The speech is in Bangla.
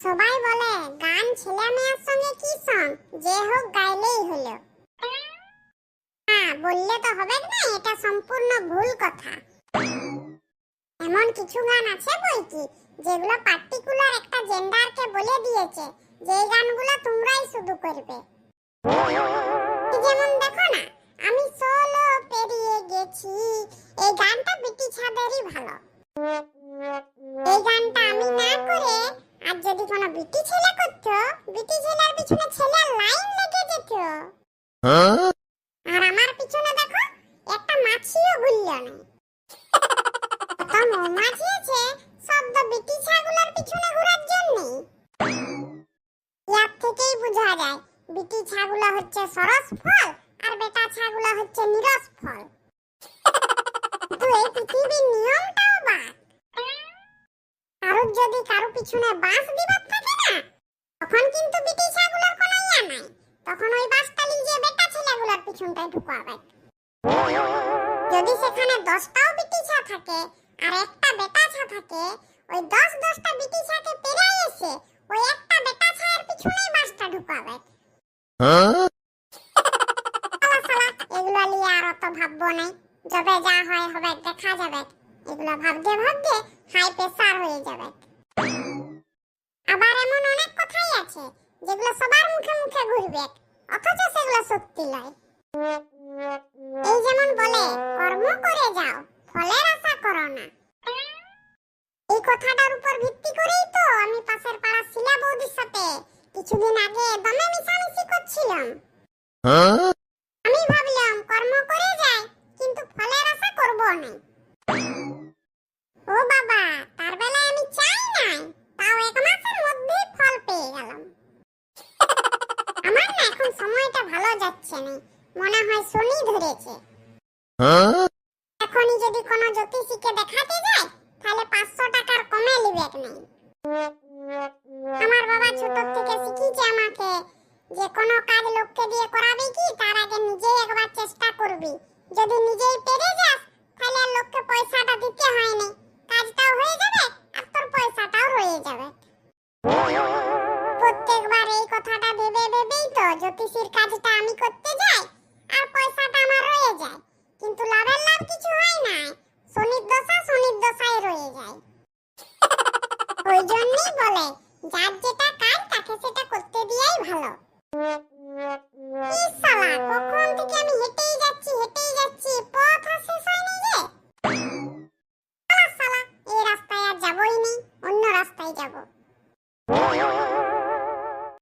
সবাই বলে, গান ছেলে মেয়ের সঙ্গে কি সং যে হোক গাইলেই হলো। না, বললে তো হবে না, এটা সম্পূর্ণ ভুল কথা। এমন কিছু গান আছে বই কি, যেগুলো পার্টিকুলার একটা জেন্ডারকে বলে দিয়েছে যে গানগুলো তোমরাই শুধু করবে? যেমন দেখো না, আমি সোলো পেরিয়ে গেছি, এই গানটা ব্রিটিশ ভালো। আর আমার পিছনে দেখো একটা মাছিও না তো মৌমাছি আছে শব্দ বিটি ছাগুলার পিছনে ঘোরার জন্য ইয়ার থেকেই বোঝা যায় বিটি হচ্ছে সরস ফল আর বেটা হচ্ছে নিরস ফল। তো এই পৃথিবীর নিয়মটাও কারোর যদি কারও পিছনে দিবার থাকে না, তখন কিন্তু বিটি ছাগুলার কোনো ইয়া নাই তখন ওই ছেলেগুলার পিছনটায় ঢুকাবে যদি সেখানে দশটাও বিটি ছা থাকে, আর একটা বেটা ছা থাকে, ওই দশ দশটা বিটি ছাকে পেরাই এসে ওই একটা বেটা ছায়ের পিছনেই বাঁশটা ঢুকাবে শালা এগুলো নিয়ে আর অত ভাববো নাই। যবে যা হয় হবে, দেখা যাবে। এগুলো ভাবতে ভাবতে হাই প্রেসার হয়ে যাবে। আবার এমন অনেক কথাই আছে, যেগুলো সবার মুখে মুখে ঘুরবে, অথচ সেগুলো সত্যি নয়। এই যেমন বলে, কর্ম করে যাও, ফলের আশা করো না। এই কথাটার উপর ভিত্তি করেই তো আমি পাশের পাড়া শিলা বৌদির সাথে কিছুদিন আগে দমে মিশামিশি করছিলাম। আমি ভাবলাম, কর্ম করে যাই, কিন্তু ফলের আশা করব না। ও বাবা, তার বেলায় আমি চাই নাই, তাও এক মাসের মধ্যেই ফল পেয়ে গেলাম। আমার না এখন সময়টা ভালো যাচ্ছে না। মনে হয় শনি ধরেছে। এখনই যদি কোনো জ্যোতিষীকে দেখাতে যায়, তাহলে পাঁচশো টাকার কমে লিবে নাই। আমার বাবা ছোট থেকে শিখিয়েছে আমাকে যে কোনো কাজ লোককে দিয়ে করাবি কি, তার আগে নিজেই একবার চেষ্টা করবি। যদি নিজেই পেরে যাস, তাহলে লোককে পয়সাটা দিতে হয় না কাজটাও হয়ে যাবে, আর তোর পয়সাটাও রয়ে যাবে। প্রত্যেকবার এই কথাটা ভেবে ভেবেই তো জ্যোতিষীর কাজটা কিন্তু লাভের লাভ কিছু হয় না শনির দশা শনির দশায় রয়ে যায়। ওই জন্যই বলে, যার যেটা কাজ তাকে সেটা করতে দিয়েই ভালো। ইসালা